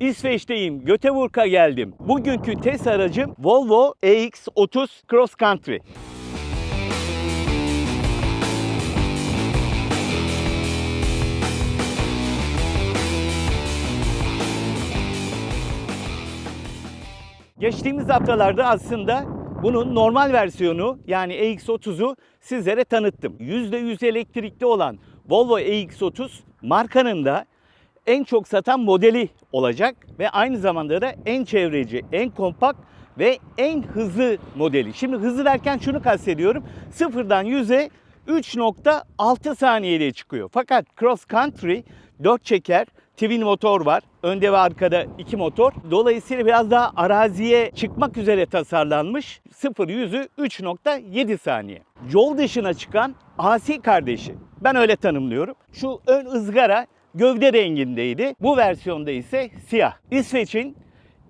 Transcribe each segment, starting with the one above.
İsveç'teyim. Göteborg'a geldim. Bugünkü test aracım Volvo EX30 Cross Country. Geçtiğimiz haftalarda aslında bunun normal versiyonu yani EX30'u sizlere tanıttım. %100 elektrikli olan Volvo EX30 markanın da en çok satan modeli olacak ve aynı zamanda da en çevreci, en kompakt ve en hızlı modeli. Şimdi hızlı derken şunu kastediyorum. Sıfırdan 100'e 3.6 saniyede çıkıyor. Fakat cross country 4 çeker, twin motor var. Önde ve arkada iki motor. Dolayısıyla biraz daha araziye çıkmak üzere tasarlanmış. 0-100'ü 3.7 saniye. Yol dışına çıkan asi kardeşi. Ben öyle tanımlıyorum. Şu ön ızgara gövde rengindeydi. Bu versiyonda ise siyah. İsveç'in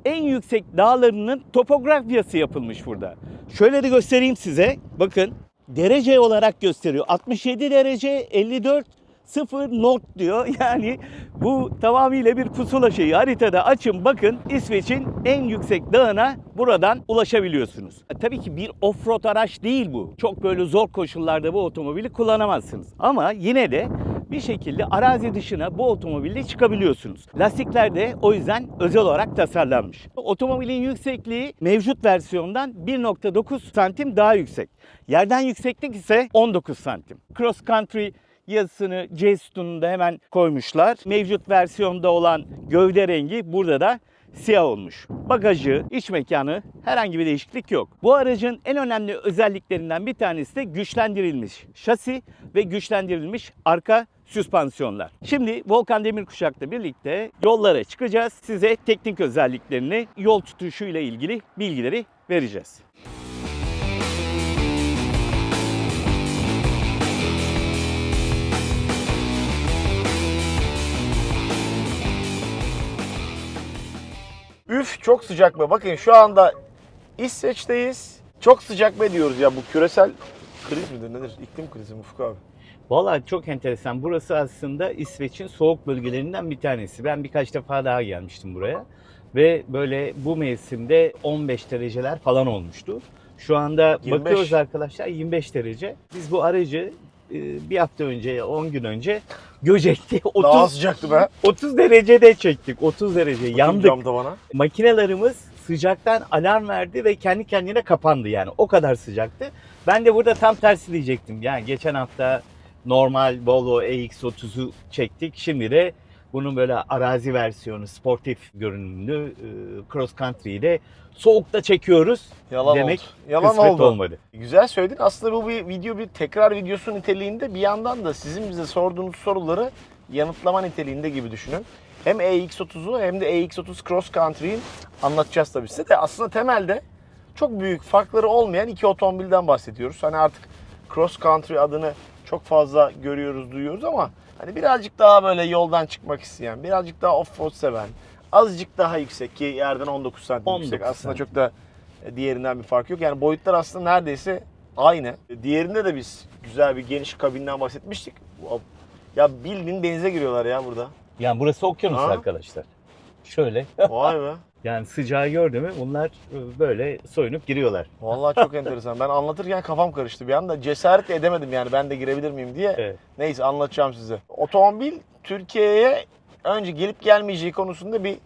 en yüksek dağlarının topografyası yapılmış burada. Şöyle de göstereyim size. Bakın derece olarak gösteriyor. 67 derece 54 0 not diyor. Yani bu tamamıyla bir pusula şeyi. Haritada açın bakın İsveç'in en yüksek dağına buradan ulaşabiliyorsunuz. Tabii ki bir offroad araç değil bu. Çok böyle zor koşullarda bu otomobili kullanamazsınız. Ama yine de bir şekilde arazi dışına bu otomobille çıkabiliyorsunuz. Lastikler de o yüzden özel olarak tasarlanmış. Otomobilin yüksekliği mevcut versiyondan 1.9 santim daha yüksek. Yerden yükseklik ise 19 santim. Cross country yazısını C sütununda hemen koymuşlar. Mevcut versiyonda olan gövde rengi burada da siyah olmuş. Bagajı, iç mekanı herhangi bir değişiklik yok. Bu aracın en önemli özelliklerinden bir tanesi de güçlendirilmiş şasi ve güçlendirilmiş arka süspansiyonlar. Şimdi Volkan Demirkuşak'la birlikte yollara çıkacağız. Size teknik özelliklerini, yol tutuşuyla ilgili bilgileri vereceğiz. Üf çok sıcak be. Bakın şu anda İsveç'teyiz. Çok sıcak be diyoruz ya. Bu küresel kriz midir nedir? İklim krizi mi Ufuk abi? Vallahi çok enteresan. Burası aslında İsveç'in soğuk bölgelerinden bir tanesi. Ben birkaç defa daha gelmiştim buraya. Ve böyle bu mevsimde 15 dereceler falan olmuştu. Şu anda 25. bakıyoruz arkadaşlar 25 derece. Biz bu aracı e, bir hafta önce, 10 gün önce Göcek'te Daha 30, sıcaktı be. 30 derecede çektik. 30 derece yandık. Cam tavana. Makinelerimiz sıcaktan alarm verdi ve kendi kendine kapandı yani o kadar sıcaktı. Ben de burada tam tersi diyecektim. Yani geçen hafta normal Volvo EX30'u çektik. Şimdi de bunun böyle arazi versiyonu, sportif görünümlü e, cross country'yi de soğukta çekiyoruz. Yalan Demek oldu. Yalan kısmet oldu. olmadı. Güzel söyledin. Aslında bu bir video bir tekrar videosu niteliğinde bir yandan da sizin bize sorduğunuz soruları yanıtlama niteliğinde gibi düşünün. Hem EX30'u hem de EX30 Cross Country'yi anlatacağız tabii size de. Aslında temelde çok büyük farkları olmayan iki otomobilden bahsediyoruz. Hani artık Cross Country adını çok fazla görüyoruz, duyuyoruz ama hani birazcık daha böyle yoldan çıkmak isteyen, birazcık daha off-road seven, azıcık daha yüksek ki yerden 19 santim 19 yüksek. Aslında santim. çok da e, diğerinden bir fark yok. Yani boyutlar aslında neredeyse aynı. Diğerinde de biz güzel bir geniş kabinden bahsetmiştik. Ya bildiğin denize giriyorlar ya burada. Yani burası okyanus Ha? arkadaşlar. Şöyle Vay be. yani sıcağı gördü mü bunlar e, böyle soyunup giriyorlar. Vallahi çok enteresan. Ben anlatırken kafam karıştı bir anda. Cesaret de edemedim yani ben de girebilir miyim diye. Evet. Neyse anlatacağım size. Otomobil Türkiye'ye önce gelip gelmeyeceği konusunda bir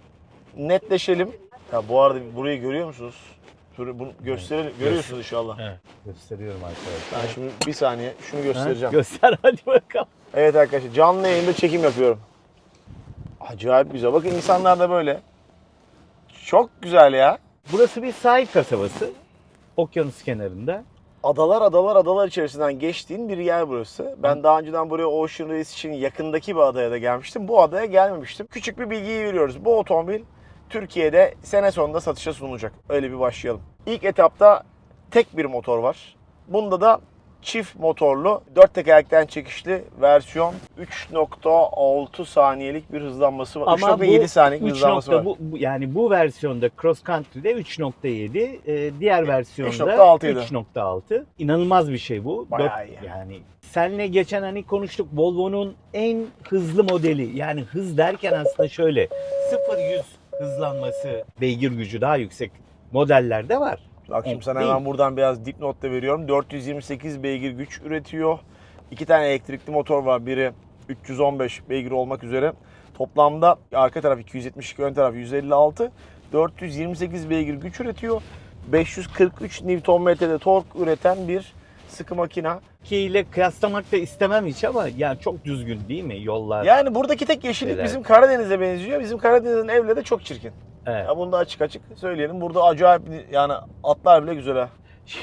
netleşelim. Ya bu arada burayı görüyor musunuz? Bunu gösterelim. Görüyorsunuz inşallah. Evet. Gösteriyorum arkadaşlar. Ben şimdi bir saniye şunu göstereceğim. Ha, Göster hadi bakalım. Evet arkadaşlar canlı yayında çekim yapıyorum. Acayip güzel. Bakın insanlar da böyle. Çok güzel ya. Burası bir sahil kasabası. Okyanus kenarında. Adalar adalar adalar içerisinden geçtiğin bir yer burası. Ben daha önceden buraya Ocean Race için yakındaki bir adaya da gelmiştim. Bu adaya gelmemiştim. Küçük bir bilgiyi veriyoruz. Bu otomobil Türkiye'de sene sonunda satışa sunulacak. Öyle bir başlayalım. İlk etapta tek bir motor var. Bunda da çift motorlu, dört tekerlekten çekişli versiyon 3.6 saniyelik bir hızlanması var. 3.7 saniyelik bir 3 hızlanması nokta- var. bu, bu- yani bu versiyonda Cross Country'de 3.7, e, diğer versiyonda 3.6 'ydı. 3.6. İnanılmaz bir şey bu. Bayağı iyi. Yani senle geçen hani konuştuk Volvo'nun en hızlı modeli. Yani hız derken aslında şöyle 0 100 hızlanması, beygir gücü daha yüksek modellerde var. Bak şimdi sana hemen buradan biraz dipnot da veriyorum. 428 beygir güç üretiyor. İki tane elektrikli motor var. Biri 315 beygir olmak üzere. Toplamda arka taraf 272, ön taraf 156. 428 beygir güç üretiyor. 543 Nm'de tork üreten bir sıkı makina. Ki ile kıyaslamak da istemem hiç ama yani çok düzgün değil mi yollar? Yani buradaki tek yeşillik Evet. bizim Karadeniz'e benziyor. Bizim Karadeniz'in evleri de çok çirkin. Evet. Ya bunu da açık açık söyleyelim. Burada acayip yani atlar bile güzel ha.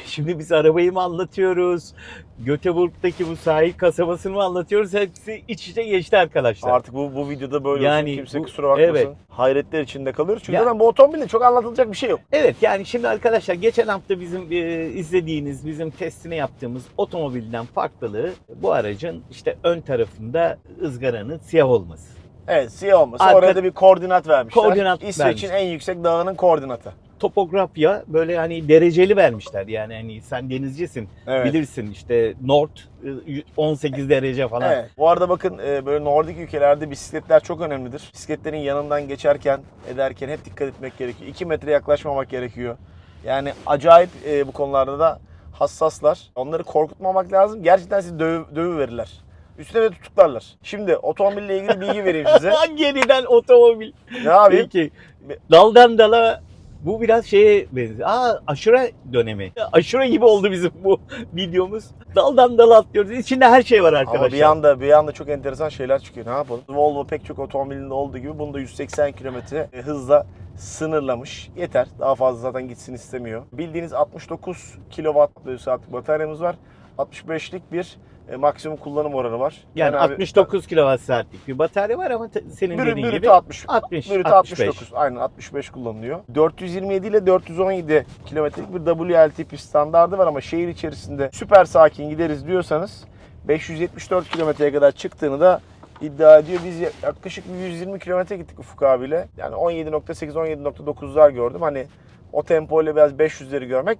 Şimdi biz arabayı mı anlatıyoruz? Göteborg'daki bu sahil kasabasını mı anlatıyoruz? Hepsi iç içe geçti arkadaşlar. Artık bu, bu videoda böyle Yani olsun kimse bu- kusura bakmasın. evet. Hayretler içinde kalıyoruz. Çünkü Ya- zaten bu otomobilde çok anlatılacak bir şey yok. Evet yani şimdi arkadaşlar geçen hafta bizim e, izlediğiniz, bizim testini yaptığımız otomobilden farklılığı bu aracın işte ön tarafında ızgaranın siyah olması. Evet siyah olması. Arka- Oraya da bir koordinat vermişler. Koordinat İsveç'in vermiş. en yüksek dağının koordinatı. Topografya böyle hani dereceli vermişler yani hani sen denizcisin Evet. bilirsin işte North e, 18 derece falan. Evet. Bu arada bakın e, böyle Nordik ülkelerde bisikletler çok önemlidir. Bisikletlerin yanından geçerken ederken hep dikkat etmek gerekiyor. 2 metre yaklaşmamak gerekiyor. Yani acayip e, bu konularda da hassaslar. Onları korkutmamak lazım. Gerçekten sizi döv, dövü verirler. Üstüne de tutuklarlar. Şimdi otomobille ilgili bilgi vereyim size. Geriden otomobil. ne yapayım? Peki daldan dala bu biraz şeye benziyor. Aa aşure dönemi. Aşure gibi oldu bizim bu videomuz. Daldan dala atlıyoruz. İçinde her şey var arkadaşlar. Ama bir anda bir anda çok enteresan şeyler çıkıyor. Ne yapalım? Volvo pek çok otomobilinde olduğu gibi bunda 180 km hızla sınırlamış. Yeter. Daha fazla zaten gitsin istemiyor. Bildiğiniz 69 kW saatlik bataryamız var. 65'lik bir e, maksimum kullanım oranı var. yani abi, 69 kWh bir batarya var ama senin Bürü, dediğin gibi 60. 60, Bürütü 65. 69. Aynen 65 kullanılıyor. 427 ile 417 kilometrelik bir WLTP standardı var ama şehir içerisinde süper sakin gideriz diyorsanız 574 kilometreye kadar çıktığını da iddia ediyor. Biz yaklaşık bir 120 kilometre gittik Ufuk abiyle. Yani 17.8 17.9'lar gördüm. Hani o tempo ile biraz 500'leri görmek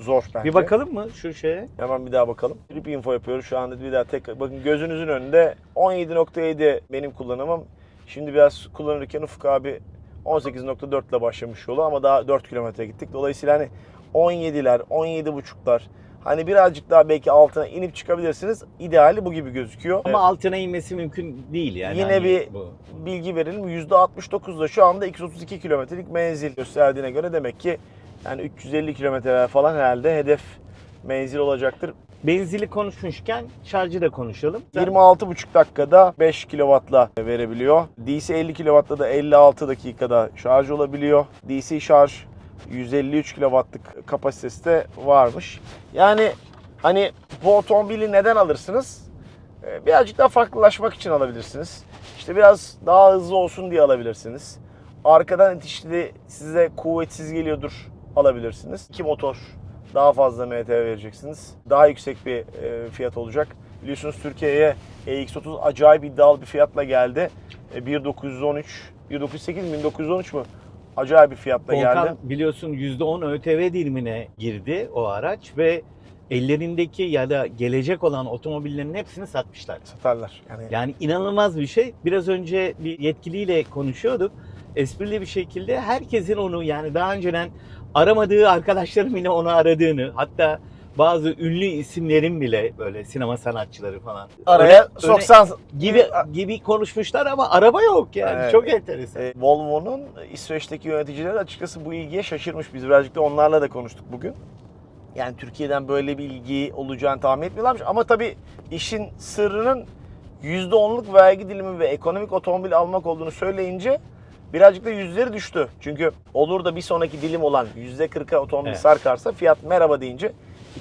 zor bence. Bir bakalım mı şu şeye? Hemen bir daha bakalım. Trip info yapıyoruz. Şu anda bir daha tekrar. Bakın gözünüzün önünde 17.7 benim kullanımım. Şimdi biraz kullanırken Ufuk abi 18.4 ile başlamış yolu ama daha 4 kilometre gittik. Dolayısıyla hani 17'ler, 17.5'lar hani birazcık daha belki altına inip çıkabilirsiniz. İdeali bu gibi gözüküyor. Ama altına inmesi mümkün değil yani. Yine Hani bir bu. bilgi verelim. %69'da şu anda 232 kilometrelik menzil gösterdiğine göre demek ki yani 350 kilometreler falan herhalde hedef menzil olacaktır. Benzili konuşmuşken şarjı da konuşalım. 26,5 dakikada 5 kW'la verebiliyor. DC 50 kW'da da 56 dakikada şarj olabiliyor. DC şarj 153 kW'lık kapasitesi de varmış. Yani hani bu otomobili neden alırsınız? Ee, Birazcık daha farklılaşmak için alabilirsiniz. İşte biraz daha hızlı olsun diye alabilirsiniz. Arkadan itişli size kuvvetsiz geliyordur alabilirsiniz. İki motor daha fazla MT vereceksiniz. Daha yüksek bir e, fiyat olacak. Biliyorsunuz Türkiye'ye EX30 acayip iddialı bir fiyatla geldi. E, 1913, 1908 1913 mu? Acayip bir fiyatla Volkan geldi. biliyorsun %10 ÖTV dilimine girdi o araç ve ellerindeki ya da gelecek olan otomobillerin hepsini satmışlar. Satarlar. Yani, Yani inanılmaz bir şey. Biraz önce bir yetkiliyle konuşuyorduk. Esprili bir şekilde herkesin onu yani daha önceden aramadığı arkadaşlarım yine onu aradığını hatta bazı ünlü isimlerin bile böyle sinema sanatçıları falan araya öne- soksan gibi gibi konuşmuşlar ama araba yok yani. Evet. Çok enteresan. E, Volvo'nun İsveç'teki yöneticileri açıkçası bu ilgiye şaşırmış. Biz birazcık da onlarla da konuştuk bugün. Yani Türkiye'den böyle bir ilgi olacağını tahmin etmiyorlarmış. Ama tabii işin sırrının %10'luk vergi dilimi ve ekonomik otomobil almak olduğunu söyleyince birazcık da yüzleri düştü. Çünkü olur da bir sonraki dilim olan %40'a otomobil Evet. sarkarsa fiyat merhaba deyince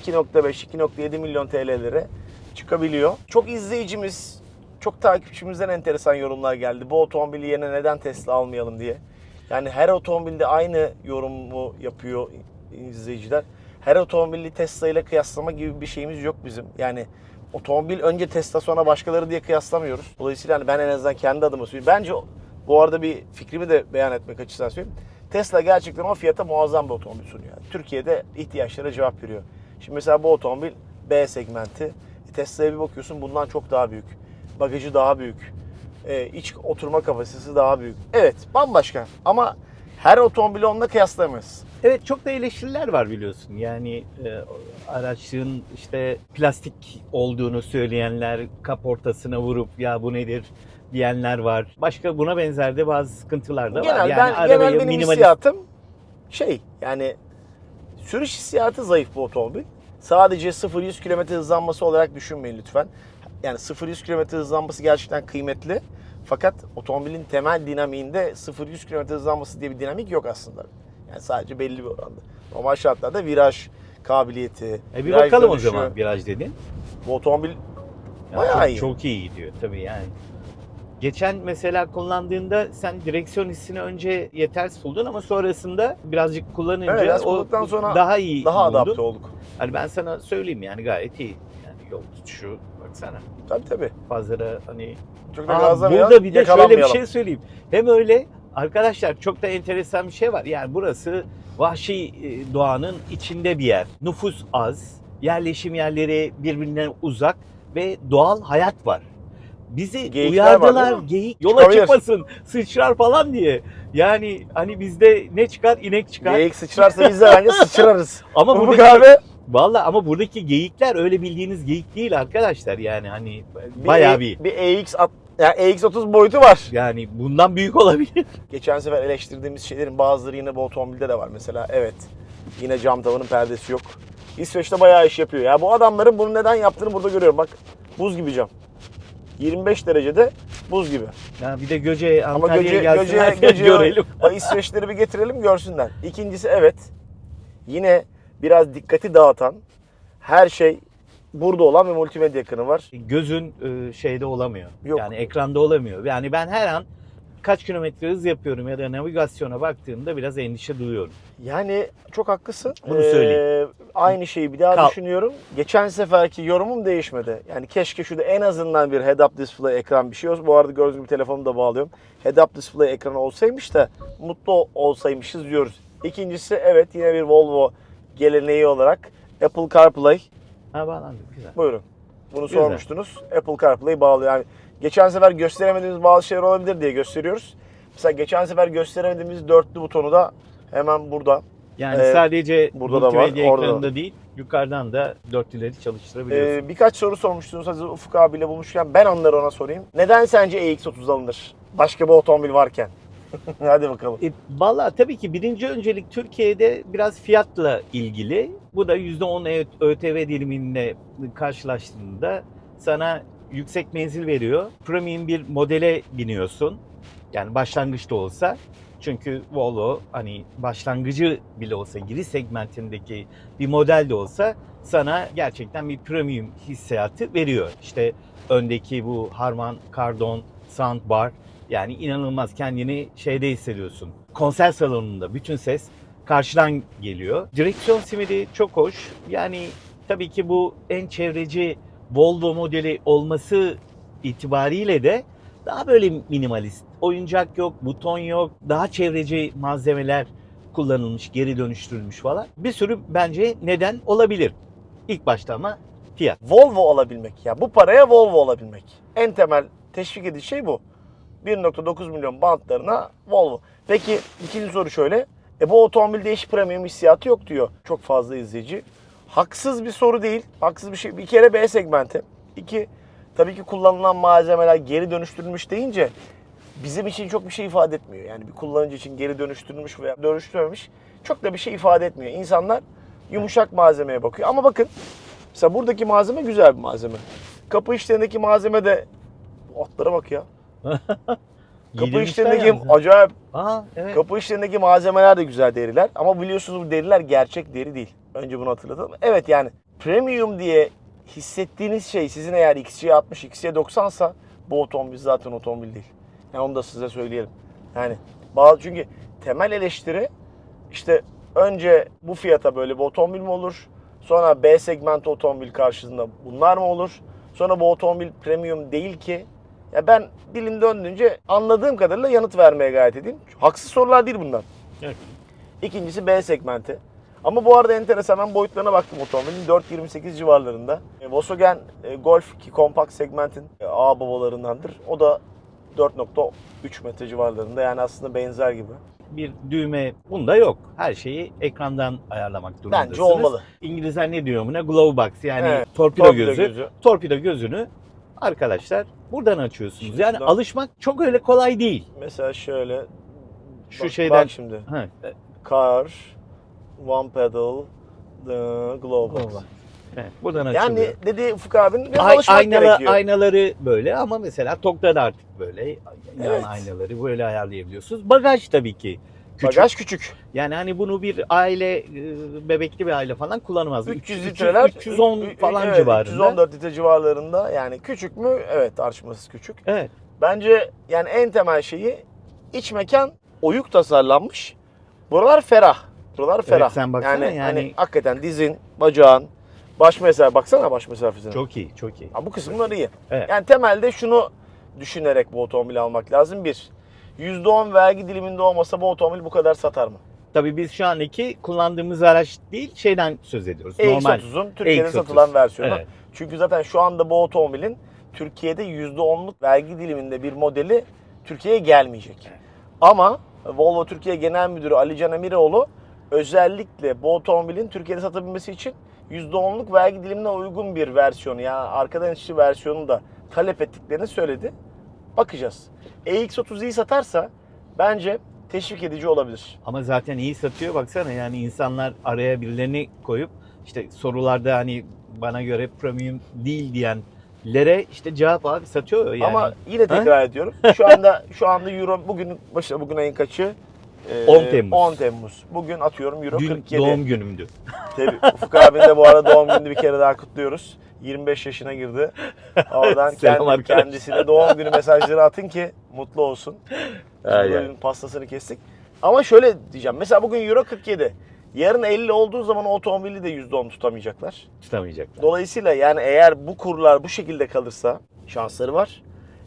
2.5-2.7 milyon TL'lere çıkabiliyor. Çok izleyicimiz, çok takipçimizden enteresan yorumlar geldi. Bu otomobili yerine neden Tesla almayalım diye. Yani her otomobilde aynı yorumu yapıyor izleyiciler. Her otomobili Tesla ile kıyaslama gibi bir şeyimiz yok bizim. Yani otomobil önce Tesla sonra başkaları diye kıyaslamıyoruz. Dolayısıyla hani ben en azından kendi adıma söyleyeyim. Bence bu arada bir fikrimi de beyan etmek açısından söyleyeyim. Tesla gerçekten o fiyata muazzam bir otomobil sunuyor. Türkiye'de ihtiyaçlara cevap veriyor. Şimdi mesela bu otomobil B segmenti. E Tesla'ya bir bakıyorsun bundan çok daha büyük. Bagajı daha büyük. e, iç oturma kapasitesi daha büyük. Evet bambaşka ama her otomobili onunla kıyaslayamayız. Evet çok da eleştiriler var biliyorsun. Yani e, araçın işte plastik olduğunu söyleyenler kaportasına vurup ya bu nedir diyenler var. Başka buna benzer de bazı sıkıntılar da var. Genel, Yani ben, genel benim minimalist hissiyatım şey yani sürüş hissiyatı zayıf bu otomobil. Sadece 0-100 km hızlanması olarak düşünmeyin lütfen. Yani 0-100 km hızlanması gerçekten kıymetli. Fakat otomobilin temel dinamiğinde 0-100 km hızlanması diye bir dinamik yok aslında. Yani sadece belli bir oranda. Normal şartlarda viraj kabiliyeti, E bir bakalım o dönüşü. zaman viraj dedin. Bu otomobil Ya Bayağı çok, iyi. Çok iyi gidiyor tabii yani. Geçen mesela kullandığında sen direksiyon hissini önce yetersiz buldun ama sonrasında birazcık kullanınca Evet, biraz o sonra daha iyi daha buldun. adapte olduk. Hani ben sana söyleyeyim yani gayet iyi. Yani yol tutuşu baksana. Tabii tabii. Fazla da hani Çok da Aa, burada bir de şöyle bir şey söyleyeyim. Hem öyle arkadaşlar çok da enteresan bir şey var. Yani burası vahşi e, doğanın içinde bir yer. Nüfus az, yerleşim yerleri birbirinden uzak ve doğal hayat var. Bizi Geyikler var, uyardılar mi? geyik yola Çıkabilir. çıkmasın sıçrar falan diye. Yani hani bizde ne çıkar inek çıkar. Geyik sıçrarsa biz de bence sıçrarız. Ama buradaki, kahve Valla ama buradaki geyikler öyle bildiğiniz geyik değil arkadaşlar. Yani hani bir, bayağı E- bir bir EX at, yani EX30 boyutu var. yani bundan büyük olabilir. Geçen sefer eleştirdiğimiz şeylerin bazıları yine bu otomobilde de var. Mesela evet yine cam tavanın perdesi yok. İsveç'te bayağı iş yapıyor. Ya bu adamların bunu neden yaptığını burada görüyorum. Bak buz gibi cam. 25 derecede buz gibi. Ya bir de Göce Ama Antalya'ya Göce, gelsinler Göce, Göce, görelim. İsveçleri bir getirelim görsünler. İkincisi evet yine biraz dikkati dağıtan her şey burada olan bir multimedya ekranı var. Gözün e, şeyde olamıyor. Yok. Yani ekranda olamıyor. Yani ben her an kaç kilometre hız yapıyorum ya da navigasyona baktığımda biraz endişe duyuyorum. Yani çok haklısın. Bunu söyleyeyim. Ee, aynı şeyi bir daha Kal- düşünüyorum. Geçen seferki yorumum değişmedi. Yani keşke şurada en azından bir head-up display ekran bir şey olsun. Bu arada gördüğünüz gibi telefonumu da bağlıyorum. Head-up display ekranı olsaymış da mutlu olsaymışız diyoruz. İkincisi evet yine bir Volvo geleneği olarak Apple CarPlay. Ha bağlandı güzel. Buyurun. Bunu Güzel. sormuştunuz. Apple CarPlay bağlıyor. Yani geçen sefer gösteremediğimiz bazı şeyler olabilir diye gösteriyoruz. Mesela geçen sefer gösteremediğimiz dörtlü butonu da hemen burada. Yani Ee, sadece burada da var, orada da. değil yukarıdan da dörtlüleri çalıştırabiliyorsun. Ee, birkaç soru sormuştunuz hazır Ufuk abiyle bulmuşken ben onları ona sorayım. Neden sence EX30 alınır? Başka bir otomobil varken. Hadi bakalım. E, Valla tabii ki birinci öncelik Türkiye'de biraz fiyatla ilgili. Bu da %10 Ö- ÖTV diliminde karşılaştığında sana yüksek menzil veriyor. Premium bir modele biniyorsun. Yani başlangıçta olsa. Çünkü Volvo hani başlangıcı bile olsa giriş segmentindeki bir model de olsa sana gerçekten bir premium hissiyatı veriyor. İşte öndeki bu Harman Kardon soundbar yani inanılmaz kendini şeyde hissediyorsun. Konser salonunda bütün ses karşıdan geliyor. Direksiyon simidi çok hoş. Yani tabii ki bu en çevreci Volvo modeli olması itibariyle de daha böyle minimalist. Oyuncak yok, buton yok, daha çevreci malzemeler kullanılmış, geri dönüştürülmüş falan. Bir sürü bence neden olabilir. İlk başta ama fiyat. Volvo alabilmek. Ya bu paraya Volvo olabilmek. En temel teşvik edici şey bu. 1.9 milyon bantlarına Volvo. Peki ikinci soru şöyle. E bu otomobilde hiç premium hissiyatı yok diyor çok fazla izleyici. Haksız bir soru değil. Haksız bir şey. Bir kere B segmenti. İki, tabii ki kullanılan malzemeler geri dönüştürülmüş deyince bizim için çok bir şey ifade etmiyor. Yani bir kullanıcı için geri dönüştürülmüş veya dönüştürmemiş çok da bir şey ifade etmiyor. İnsanlar yumuşak malzemeye bakıyor. Ama bakın mesela buradaki malzeme güzel bir malzeme. Kapı işlerindeki malzeme de atlara bak ya. Kapı işlerindeki yalnız. acayip Aa, evet. Kapı işlerindeki malzemeler de güzel deriler. Ama biliyorsunuz bu deriler gerçek deri değil. Önce bunu hatırlatalım. Evet yani premium diye hissettiğiniz şey sizin eğer XC60, XC90 sa bu otomobil zaten otomobil değil. Yani onu da size söyleyelim. Yani bazı çünkü temel eleştiri işte önce bu fiyata böyle bir otomobil mi olur? Sonra B segment otomobil karşısında bunlar mı olur? Sonra bu otomobil premium değil ki. Ya ben dilim döndüğünce anladığım kadarıyla yanıt vermeye gayret edeyim. Haksız sorular değil bunlar. Evet. İkincisi B segmenti. Ama bu arada enteresan ben boyutlarına baktım otomobilin 4.28 civarlarında. E, Volkswagen e, Golf ki kompakt segmentin e, ağ babalarındandır. O da 4.3 metre civarlarında yani aslında benzer gibi. Bir düğme bunda yok. Her şeyi ekrandan ayarlamak durumundasınız. Bence olmalı. İngilizler ne diyor buna? Glove box yani Evet, torpido, torpido gözü. gözü. Torpido gözünü arkadaşlar buradan açıyorsunuz. Şimdi yani şuradan- alışmak çok öyle kolay değil. Mesela şöyle Şu bak, şeyden bak şimdi Ha, car, one pedal, the glove box. Glove box. Evet, buradan açılıyor. Yani dediği Ufuk abinin biraz Ay- alışmak aynalı, gerekiyor. aynaları böyle ama mesela Tok'ta da artık böyle yan Evet. aynaları böyle ayarlayabiliyorsunuz. Bagaj tabii ki küçük. Bagaj küçük. Yani hani bunu bir aile e, bebekli bir aile falan kullanamaz. 300 300, litreler 310 ü- ü- falan evet, civarında. 314 litre civarlarında yani küçük mü? Evet açması küçük. Evet. Bence yani en temel şeyi iç mekan oyuk tasarlanmış. Buralar ferah. Buralar ferah. sen baksana yani, yani- hani hakikaten dizin, bacağın, baş mesafe baksana baş mesafesine. Çok iyi, çok iyi. Ha, bu kısımlar iyi. Evet. Yani temelde şunu düşünerek bu otomobili almak lazım. Bir, %10 vergi diliminde olmasa bu otomobil bu kadar satar mı? Tabii biz şu andaki kullandığımız araç değil, şeyden söz ediyoruz. Normal. EX30'un Türkiye'de EX30. satılan versiyonu. Evet. Çünkü zaten şu anda bu otomobilin Türkiye'de %10'luk vergi diliminde bir modeli Türkiye'ye gelmeyecek. Ama Volvo Türkiye Genel Müdürü Ali Can Emiroğlu özellikle bu otomobilin Türkiye'de satabilmesi için %10'luk vergi dilimine uygun bir versiyonu yani arkadan içi versiyonu da talep ettiklerini söyledi. Bakacağız. EX30 iyi satarsa bence teşvik edici olabilir. Ama zaten iyi satıyor baksana yani insanlar araya birilerini koyup işte sorularda hani bana göre premium değil diyenlere işte cevap abi satıyor yani. Ama yine tekrar ediyorum. Şu anda şu anda Euro bugün başı bugün ayın kaçı? Ee, 10 Temmuz. 10 Temmuz. Bugün atıyorum Euro Dün 47. doğum günümdü. Tabii Ufuk abinin de bu arada doğum gününü bir kere daha kutluyoruz. 25 yaşına girdi. Oradan kendi, arkadaşlar. kendisine doğum günü mesajları atın ki mutlu olsun. Biz Ay, bugün pastasını kestik. Ama şöyle diyeceğim. Mesela bugün Euro 47. Yarın 50 olduğu zaman o otomobili de %10 tutamayacaklar. Tutamayacaklar. Dolayısıyla yani eğer bu kurlar bu şekilde kalırsa şansları var.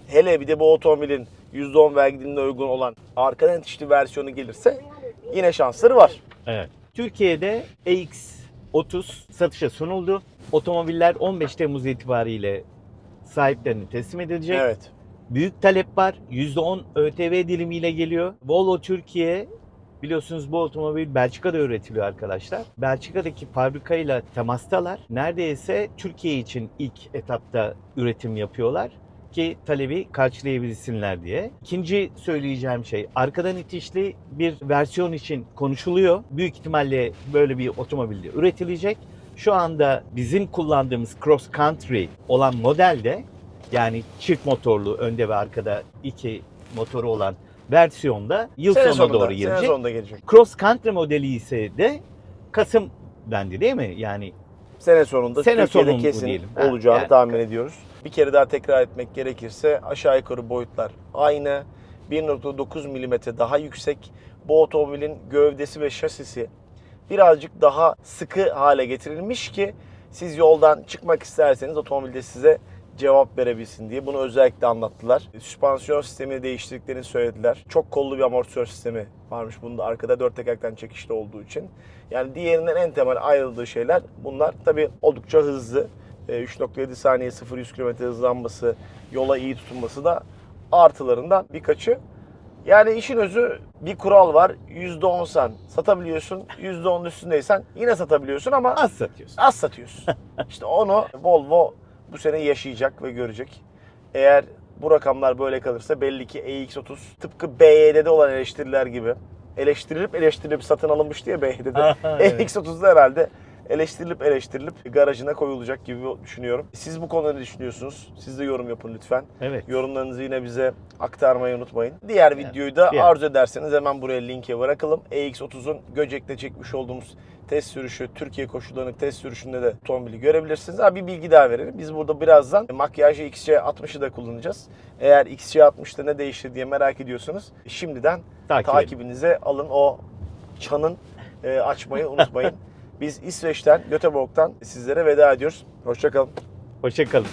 Hele bir de bu otomobilin %10 vergi dilimine uygun olan arkadan itişli versiyonu gelirse yine şansları var. Evet. Türkiye'de EX30 satışa sunuldu. Otomobiller 15 Temmuz itibariyle sahiplerine teslim edilecek. Evet. Büyük talep var. %10 ÖTV dilimiyle geliyor. Volvo Türkiye biliyorsunuz bu otomobil Belçika'da üretiliyor arkadaşlar. Belçika'daki fabrikayla temastalar. Neredeyse Türkiye için ilk etapta üretim yapıyorlar ki talebi karşılayabilsinler diye. İkinci söyleyeceğim şey arkadan itişli bir versiyon için konuşuluyor. Büyük ihtimalle böyle bir otomobilde üretilecek. Şu anda bizim kullandığımız cross country olan modelde yani çift motorlu önde ve arkada iki motoru olan versiyonda yıl Sene sonuna sonunda, doğru sene gelecek. sonunda gelecek. Cross country modeli ise de Kasım dendi değil mi? Yani Sene sonunda Sene Türkiye'de kesin diyelim. Ha, olacağını yani. tahmin ediyoruz. Bir kere daha tekrar etmek gerekirse aşağı yukarı boyutlar aynı. 1.9 mm daha yüksek. Bu otomobilin gövdesi ve şasisi birazcık daha sıkı hale getirilmiş ki siz yoldan çıkmak isterseniz otomobilde size cevap verebilsin diye. Bunu özellikle anlattılar. Süspansiyon sistemini değiştirdiklerini söylediler. Çok kollu bir amortisör sistemi varmış bunda arkada dört tekerlekten çekişli olduğu için. Yani diğerinden en temel ayrıldığı şeyler bunlar. Tabii oldukça hızlı. E, 3.7 saniye 0-100 km hızlanması, yola iyi tutunması da artılarından birkaçı. Yani işin özü bir kural var. %10 sen satabiliyorsun. %10'un üstündeysen yine satabiliyorsun ama az satıyorsun. az satıyorsun. işte onu Volvo bu sene yaşayacak ve görecek. Eğer bu rakamlar böyle kalırsa belli ki EX30 tıpkı BYD'de olan eleştiriler gibi eleştirilip eleştirilip satın alınmıştı ya BYD'de. Aha, evet. EX30'da herhalde eleştirilip eleştirilip garajına koyulacak gibi düşünüyorum. Siz bu konuda ne düşünüyorsunuz? Siz de yorum yapın lütfen. Evet. Yorumlarınızı yine bize aktarmayı unutmayın. Diğer videoyu da diğer. arzu ederseniz hemen buraya linke bırakalım. EX30'un Göcek'te çekmiş olduğumuz test sürüşü, Türkiye koşullarının test sürüşünde de otomobili görebilirsiniz. Ha bir bilgi daha verelim. Biz burada birazdan makyajı XC60'ı da kullanacağız. Eğer XC60'da ne değişti diye merak ediyorsanız şimdiden Takip edin. takibinize alın o çanın e, açmayı unutmayın. Biz İsveç'ten, Göteborg'dan sizlere veda ediyoruz. Hoşçakalın. Hoşçakalın.